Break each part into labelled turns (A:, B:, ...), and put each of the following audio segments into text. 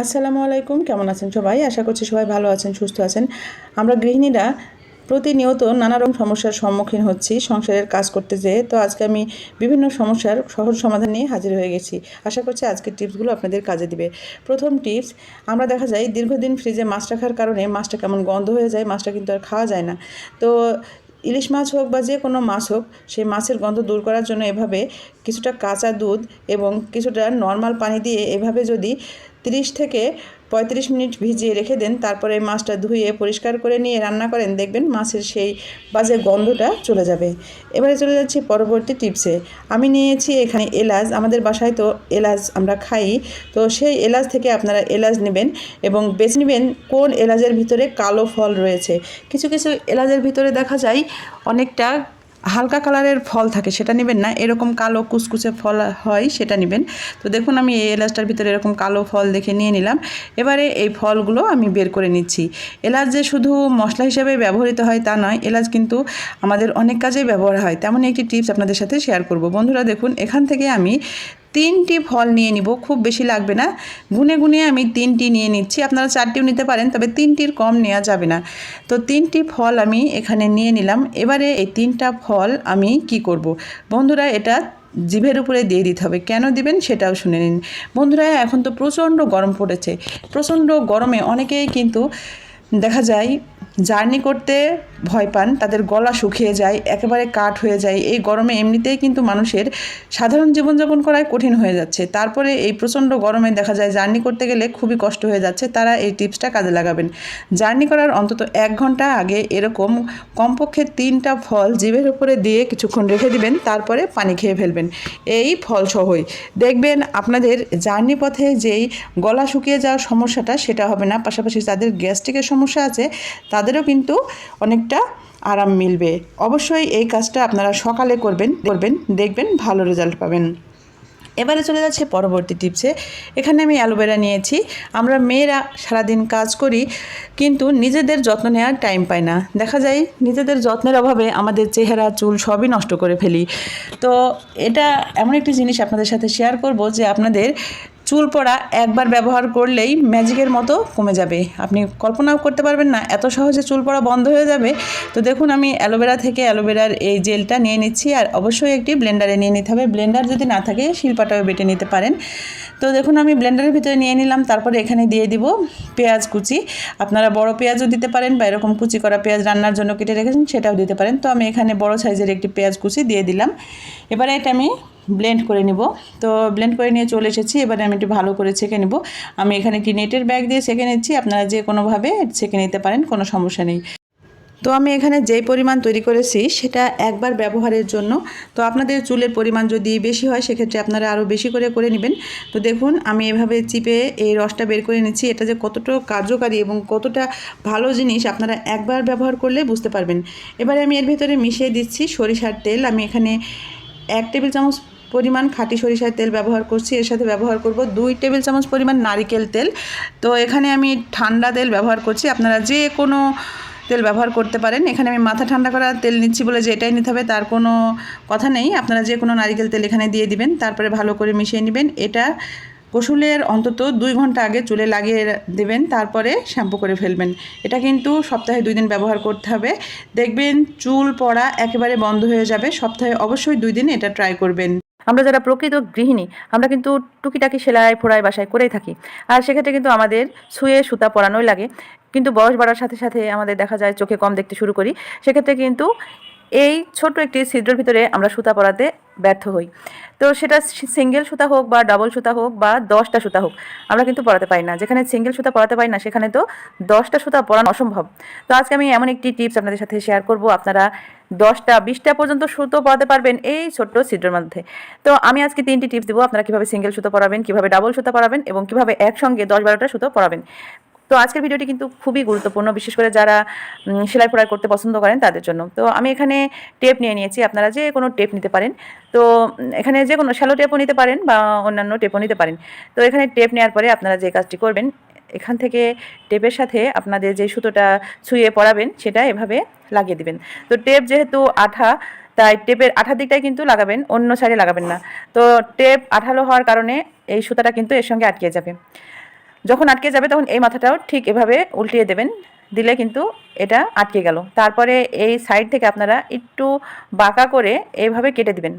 A: আসসালামু আলাইকুম, কেমন আছেন সবাই? আশা করছি সবাই ভালো আছেন, সুস্থ আছেন। আমরা গৃহিণীরা প্রতিনিয়ত নানা রকম সমস্যার সম্মুখীন হচ্ছি, সংসারের কাজ করতে যেয়ে। তো আজকে আমি বিভিন্ন সমস্যার সহজ সমাধান নিয়ে হাজির হয়ে গেছি। আশা করছি আজকের টিপসগুলো আপনাদের কাজে দিবে। প্রথম টিপস, আমরা দেখা যায় দীর্ঘদিন ফ্রিজে মাছ রাখার কারণে মাছটা কেমন গন্ধ হয়ে যায়, মাছটা কিন্তু আর খাওয়া যায় না। তো ইলিশ মাছ হোক বা যে কোনো মাছ হোক, সেই মাছের গন্ধ দূর করার জন্য এভাবে কিছুটা কাঁচা দুধ এবং কিছুটা নর্মাল পানি দিয়ে এভাবে যদি তিরিশ থেকে পঁয়ত্রিশ মিনিট ভিজিয়ে রেখে দেন, তারপরে মাছটা ধুয়ে পরিষ্কার করে নিয়ে রান্না করেন। দেখবেন মাছের সেই বাজে গন্ধটা চলে যাবে। এবারে চলে যাচ্ছি পরবর্তী টিপসে। আমি নিয়েছি এখানে এলাচ। আমাদের বাসায় তো এলাচ আমরা খাই। তো সেই এলাচ থেকে আপনারা এলাচ নেবেন এবং বেছে নেবেন কোন এলাচের ভিতরে কালো ফল রয়েছে। কিছু কিছু এলাচের ভিতরে দেখা যায় অনেকটা হালকা কালারের ফল থাকে, সেটা নেবেন না। এরকম কালো কুচকুচে ফল হয়, সেটা নেবেন। তো দেখুন, আমি এই এলাচটার ভিতরে এরকম কালো ফল দেখে নিয়ে নিলাম। এবারে এই ফলগুলো আমি বের করে নিচ্ছি। এলাচ যে শুধু মশলা হিসেবে ব্যবহৃত হয় তা নয়, এলাচ কিন্তু আমাদের অনেক কাজেই ব্যবহার হয়। তেমনই একটি টিপস আপনাদের সাথে শেয়ার করব। বন্ধুরা, দেখুন, এখান থেকে আমি তিনটি ফল নিয়ে নিব, খুব বেশি লাগবে না। গুনে গুনে আমি তিনটি নিয়ে নিচ্ছি, আপনারা চারটিও নিতে পারেন, তবে তিনটির কম নেওয়া যাবে না। তো তিনটি ফল আমি এখানে নিয়ে নিলাম, এবারে এই তিনটা ফল আমি কি করব? বন্ধুরা, এটা জিভের উপরে দিয়ে দিতে হবে, কেন দিবেন সেটাও শুনে নিন। বন্ধুরা, এখন তো প্রচণ্ড গরম পড়েছে। প্রচণ্ড গরমে অনেকেই কিন্তু দেখা যায় জার্নি করতে ভয় পান, তাদের গলা শুকিয়ে যায়, একেবারে কাঠ হয়ে যায়। এই গরমে এমনিতেই কিন্তু মানুষের সাধারণ জীবনযাপন করাই কঠিন হয়ে যাচ্ছে। তারপরে এই প্রচণ্ড গরমে দেখা যায় জার্নি করতে গেলে খুবই কষ্ট হয়ে যাচ্ছে। তারা এই টিপসটা কাজে লাগাবেন। জার্নি করার অন্তত এক ঘণ্টা আগে এরকম কমপক্ষে তিনটা ফল জিভের উপরে দিয়ে কিছুক্ষণ রেখে দিবেন, তারপরে পানি খেয়ে ফেলবেন। এই ফল সহই। দেখবেন আপনাদের জার্নি পথে যেই গলা শুকিয়ে যাওয়ার সমস্যাটা, সেটা হবে না। পাশাপাশি যাদের গ্যাস্ট্রিকের সমস্যা আছে তাদেরও কিন্তু অনেকটা আরাম মিলবে। অবশ্যই এই কাজটা আপনারা সকালে করবেন করবেন, দেখবেন, ভালো রেজাল্ট পাবেন। এবারে চলে যাচ্ছে পরবর্তী টিপসে এখানে আমি অ্যালোভেরা নিয়েছি। আমরা মেয়েরা সারাদিন কাজ করি, কিন্তু নিজেদের যত্ন নেওয়ার টাইম পাই না। দেখা যায় নিজেদের যত্নের অভাবে আমাদের চেহারা, চুল সবই নষ্ট করে ফেলি। তো এটা এমন একটি জিনিস আপনাদের সাথে শেয়ার করব যে আপনাদের চুল পড়া একবার ব্যবহার করলেই ম্যাজিকের মতো কমে যাবে। আপনি কল্পনাও করতে পারবেন না, এত সহজে চুল পড়া বন্ধ হয়ে যাবে। তো দেখুন, আমি অ্যালোভেরা থেকে অ্যালোভেরার এই জেলটা নিয়ে নিচ্ছি আর অবশ্যই একটি ব্লেন্ডারে নিয়ে নিতে হবে। ব্লেন্ডার যদি না থাকে, শিল্পাটাও বেটে নিতে পারেন। তো দেখুন, আমি ব্লেন্ডারের ভিতরে নিয়ে নিলাম, তারপরে এখানে দিয়ে দিব পেঁয়াজ কুচি। আপনারা বড় পেঁয়াজও দিতে পারেন বা এরকম কুচি করা পেঁয়াজ রান্নার জন্য কেটে রেখেছেন, সেটাও দিতে পারেন। তো আমি এখানে বড় সাইজের একটি পেঁয়াজ কুচি দিয়ে দিলাম। এবারে এটা আমি ব্লেন্ড করে নিব। তো ব্লেন্ড করে নিয়ে চলে এসেছি। এবারে আমি একটু ভালো করে ছেঁকে নেব। আমি এখানে একটি নেটের ব্যাগ দিয়ে ছেঁকে নিচ্ছি। আপনারা যে কোনোভাবে ছেঁকে নিতে পারেন, কোনো সমস্যা নেই। তো আমি এখানে যেই পরিমাণ তৈরি করেছি, সেটা একবার ব্যবহারের জন্য। তো আপনাদের চুলের পরিমাণ যদি বেশি হয়, সেক্ষেত্রে আপনারা আরও বেশি করে করে নেবেন। তো দেখুন, আমি এভাবে চিপে এই রসটা বের করে নিচ্ছি। এটা যে কতটা কার্যকারী এবং কতটা ভালো জিনিস আপনারা একবার ব্যবহার করলে বুঝতে পারবেন। এবারে আমি এর ভিতরে মিশিয়ে দিচ্ছি সরিষার তেল। আমি এখানে এক টেবিল চামচ পরিমাণ খাঁটি সরিষার তেল ব্যবহার করছি। এর সাথে ব্যবহার করব দুই টেবিল চামচ পরিমাণ নারিকেল তেল। তো এখানে আমি ঠান্ডা তেল ব্যবহার করছি। আপনারা যে কোনো তেল ব্যবহার করতে পারেন। এখানে আমি মাথা ঠান্ডা করা তেল নিচ্ছি বলে যে এটাই নিতে হবে, তার কোনো কথা নেই। আপনারা যে কোনো নারিকেল তেল এখানে দিয়ে দিবেন, তারপরে ভালো করে মিশিয়ে নেবেন। এটা গোসলের অন্তত দুই ঘণ্টা আগে চুলে লাগিয়ে দেবেন, তারপরে শ্যাম্পু করে ফেলবেন। এটা কিন্তু সপ্তাহে দুই দিন ব্যবহার করতে হবে। দেখবেন চুল পড়া একেবারে বন্ধ হয়ে যাবে। সপ্তাহে অবশ্যই দুই দিন এটা ট্রাই করবেন।
B: আমরা যারা প্রকৃত গৃহিণী, আমরা কিন্তু টুকিটাকি সেলাই, ফোড়াই বাসায় করেই থাকি। আর সেক্ষেত্রে কিন্তু আমাদের শুয়ে সুতা পরানোই লাগে। কিন্তু বয়স বাড়ার সাথে সাথে আমাদের দেখা যায় চোখে কম দেখতে শুরু করি। সেক্ষেত্রে কিন্তু এই ছোট্ট একটি ছিদ্রের ভিতরে আমরা সুতা পরাতে ব্যর্থ হই। তো সেটা সিঙ্গেল সুতা হোক বা ডাবল সুতা হোক বা দশটা সুতা হোক, আমরা কিন্তু পরাতে পারি না। যেখানে সিঙ্গেল সুতা পরাতে পারি না, সেখানে তো দশটা সুতা পরানো অসম্ভব। তো আজকে আমি এমন একটি টিপস আপনাদের সাথে শেয়ার করব। আপনারা দশটা, বিশটা পর্যন্ত সুতো পরাতে পারবেন এই ছোট্ট ছিদ্রের মধ্যে। তো আমি আজকে তিনটি টিপস দেবো। আপনারা কীভাবে সিঙ্গেল সুতো পরাবেন কীভাবে ডাবল সুতো পরাবেন এবং কীভাবে একসঙ্গে দশ বারোটা সুতো পরাবেন তো আজকের ভিডিওটি কিন্তু খুবই গুরুত্বপূর্ণ, বিশেষ করে যারা সেলাই ফোড়াই করতে পছন্দ করেন তাদের জন্য। তো আমি এখানে টেপ নিয়ে নিয়েছি, আপনারা যে কোনো টেপ নিতে পারেন। তো এখানে যে কোনো শ্যালো টেপও নিতে পারেন বা অন্যান্য টেপও নিতে পারেন। তো এখানে টেপ নেওয়ার পরে আপনারা যে কাজটি করবেন, এখান থেকে টেপের সাথে আপনাদের যে সুতোটা ছুঁয়ে পরাবেন সেটা এভাবে লাগিয়ে দিবেন। তো টেপ যেহেতু আঠা, তাই টেপের আঠার দিকটাই কিন্তু লাগাবেন, অন্য সাইডে লাগাবেন না। তো টেপ আঠালো হওয়ার কারণে এই সুতাটা কিন্তু এর সঙ্গে আটকে যাবে। যখন আটকে যাবে তখন এই মাথাটাও ঠিক এভাবে উল্টিয়ে দেবেন। দিলে কিন্তু এটা আটকে গেল। তারপরে এই সাইড থেকে আপনারা একটু বাঁকা করে এইভাবে কেটে দিবেন।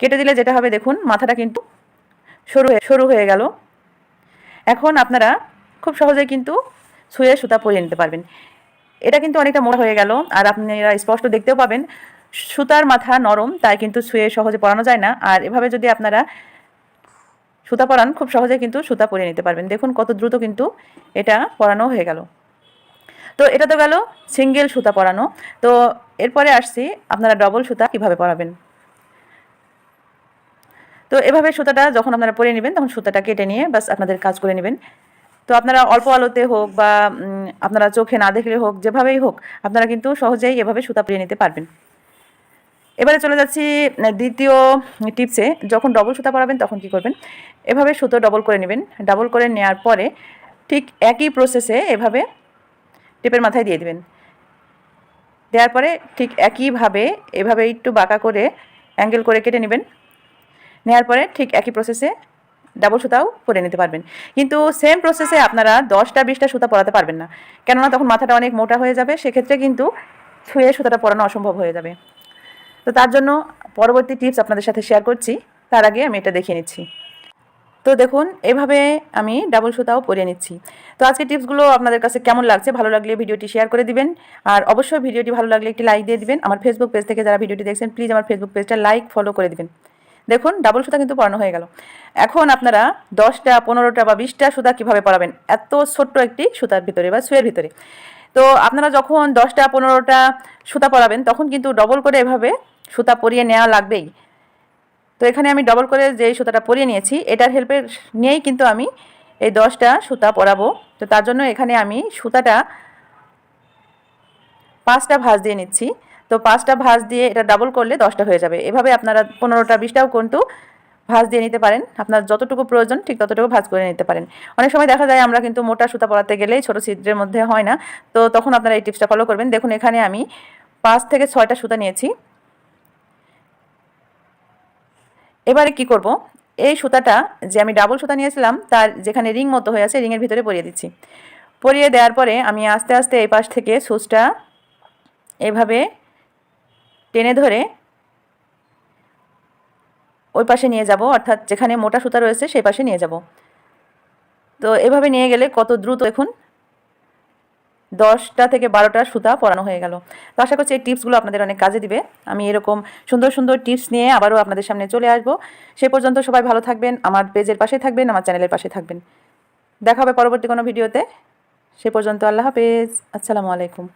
B: কেটে দিলে যেটা হবে দেখুন, মাথাটা কিন্তু সরু হয়ে সরু হয়ে গেল। এখন আপনারা খুব সহজেই কিন্তু ছুঁয়ে সুতা পরিয়ে নিতে পারবেন। এটা কিন্তু অনেকটা মোটা হয়ে গেল আর আপনারা স্পষ্ট দেখতেও পাবেন, সুতার মাথা নরম, তাই কিন্তু ছুঁয়ে সহজে পরানো যায় না। আর এভাবে যদি আপনারা সুতা পরান, খুব সহজে কিন্তু সুতা পরিয়ে নিতে পারবেন। দেখুন কত দ্রুত কিন্তু এটা পরানো হয়ে গেল। তো এটা তো গেল সিঙ্গেল সুতা পরানো। তো এরপরে আসছি, আপনারা ডবল সুতা কীভাবে পরাবেন? তো এভাবে সুতাটা যখন আপনারা পরে নেবেন, তখন সুতাটা কেটে নিয়ে বাস আপনাদের কাজ করে নেবেন। তো আপনারা অল্প আলোতে হোক বা আপনারা চোখে না দেখলে হোক, যেভাবেই হোক, আপনারা কিন্তু সহজেই এভাবে সুতা পরিয়ে নিতে পারবেন। এবারে চলে যাচ্ছি দ্বিতীয় টিপসে। যখন ডবল সুতা পরাবেন তখন কি করবেন? এভাবে সুতো ডবল করে নেবেন। ডাবল করে নেওয়ার পরে ঠিক একই প্রসেসে এভাবে টিপের মাথায় দিয়ে দিবেন। দেওয়ার পরে ঠিক একইভাবে, এভাবে একটু বাঁকা করে অ্যাঙ্গেল করে কেটে নেবেন। নেওয়ার পরে ঠিক একই প্রসেসে ডাবল সুতাও পরে নিতে পারবেন। কিন্তু সেম প্রসেসে আপনারা দশটা, বিশটা সুতা পরাতে পারবেন না। কেননা তখন মাথাটা অনেক মোটা হয়ে যাবে। সেক্ষেত্রে কিন্তু ছুঁয়ে সুতাটা পরানো অসম্ভব হয়ে যাবে। তো তার জন্য পরবর্তী টিপস আপনাদের সাথে শেয়ার করছি। তার আগে আমি এটা দেখিয়ে নিচ্ছি। তো দেখুন, এভাবে আমি ডাবল সুতাও পরিয়ে নিচ্ছি। তো আজকে টিপসগুলো আপনাদের কাছে কেমন লাগছে? ভালো লাগলে ভিডিওটি শেয়ার করে দিবেন। আর অবশ্যই ভিডিওটি ভালো লাগলে একটি লাইক দিয়ে দিবেন। আমার ফেসবুক পেজ থেকে যারা ভিডিওটি দেখছেন প্লিজ আমার ফেসবুক পেজটা লাইক ফলো করে দিবেন। দেখুন ডাবল সুতা কিন্তু পরানো হয়ে গেল। এখন আপনারা দশটা, পনেরোটা বা বিশটা সুতা কীভাবে পরাবেন? এত ছোট্ট একটি সুতার ভিতরে বা সুয়ের ভিতরে। তো আপনারা যখন দশটা, পনেরোটা সুতা পরাবেন, তখন কিন্তু ডবল করে এভাবে সুতা পরিয়ে নেওয়া লাগবেই। তো এখানে আমি ডবল করে যে সুতাটা পরিয়ে নিয়েছি, এটার হেল্পের নিয়েই কিন্তু আমি এই দশটা সুতা পরাবো। তো তার জন্য এখানে আমি সুতাটা পাঁচটা ভাঁজ দিয়ে নিচ্ছি। তো পাঁচটা ভাঁজ দিয়ে এটা ডাবল করলে দশটা হয়ে যাবে। এভাবে আপনারা পনেরোটা, বিশটাও কিন্তু ভাঁজ দিয়ে নিতে পারেন। আপনার যতটুকু প্রয়োজন ঠিক ততটুকু ভাঁজ করে নিতে পারেন। অনেক সময় দেখা যায় আমরা কিন্তু মোটা সুতা পরাতে গেলেই ছোটো ছিদ্রের মধ্যে হয় না। তো তখন আপনারা এই টিপসটা ফলো করবেন। দেখুন, এখানে আমি পাঁচ থেকে ছয়টা সুতা নিয়েছি। এবারে কি করব? এই সুতাটা যে আমি ডাবল সুতা নিয়েছিলাম, তার যেখানে রিং মতো হয়ে আছে রিংয়ের ভিতরে পরিয়ে দিচ্ছি। পরিয়ে দেওয়ার পরে আমি আস্তে আস্তে এই পাশ থেকে সুচটা এভাবে টেনে ধরে ওই পাশে নিয়ে যাব, অর্থাৎ যেখানে মোটা সুতা রয়েছে, সেই পাশে নিয়ে যাব। তো এভাবে নিয়ে গেলে কত দ্রুত দেখুন দশটা থেকে বারোটা সুতা পরানো হয়ে গেল। তো আশা করছি এই টিপসগুলো আপনাদের অনেক কাজে দিবে। আমি এরকম সুন্দর সুন্দর টিপস নিয়ে আবারও আপনাদের সামনে চলে আসব। সে পর্যন্ত সবাই ভালো থাকবেন, আমার পেজের পাশে থাকবেন, আমার চ্যানেলের পাশে থাকবেন। দেখা হবে পরবর্তী কোনো ভিডিওতে। সে পর্যন্ত আল্লাহ হাফেজ। আসসালামু আলাইকুম।